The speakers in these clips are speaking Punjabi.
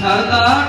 Sada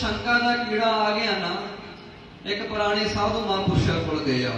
ਸ਼ੰਕਾ ਦਾ ਕੀੜਾ ਆ ਗਿਆ ਨਾ ਇੱਕ ਪੁਰਾਣੇ ਸਾਧੂ ਮਹਾਂਪੁਰਸ਼ਾਂ ਕੋਲ ਗਏ ਆ।